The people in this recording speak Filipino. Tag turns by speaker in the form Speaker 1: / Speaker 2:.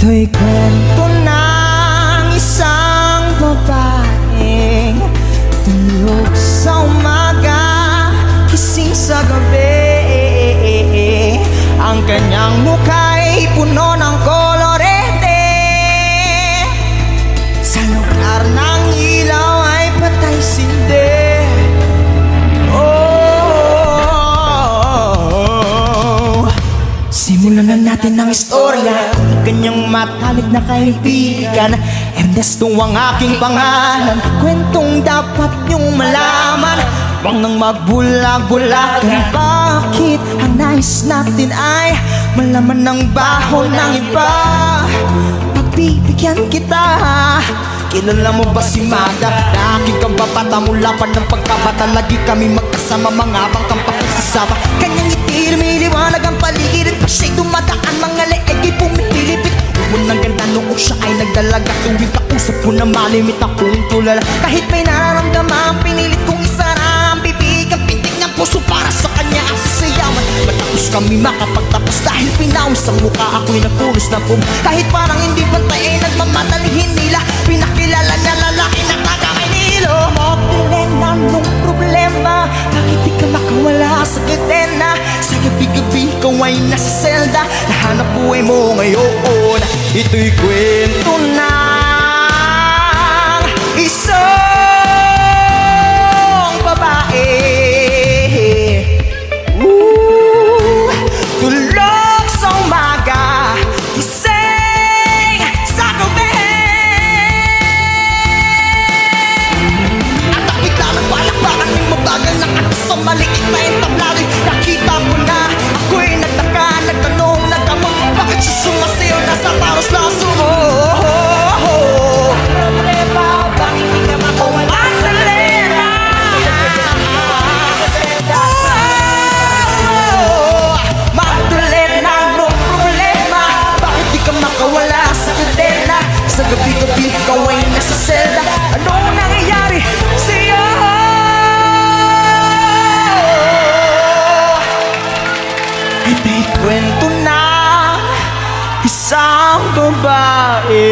Speaker 1: Ito'y kwento ng isang babaeng Tulog sa umaga, kising sa gabi. Ang kanyang muka'y puno ng kolorete. Sa lugar na natin ang istorya. Kanyang matalik na kaibigan Ernesto ang aking pangalan. Kwentong dapat niyong malaman Huwag nang magbulag-bulagan. Bakit ang nais natin ay Malaman ng baho ng iba? Pagbibigyan kita Kilala mo ba si Mada? Na aking kababata mula pa ng pagkabata? Lagi kami magkasama mga bangkang ng ganda noong siya ay nagdalaga Tuwing kausap ko na malimit akong tulala. Kahit may nararamdaman pinilit kong isara ang bibig Ang pitik ng puso para sa kanya ang sasayawan Matapos kami makapagtapos dahil pinawis ang mukha ako'y napunos na pum. Kahit parang hindi pantay ay nagmamadalihin nila. Pinakilala na ay nasa selda Nahanap buhay mo ngayon. Ito'y kwento ng Bakit di ka makawala sa kadena? Sa gabi-gabi ikaw ay nasa selda. Ano ang nangyayari sa'yo? Ito'y kwento na isang babae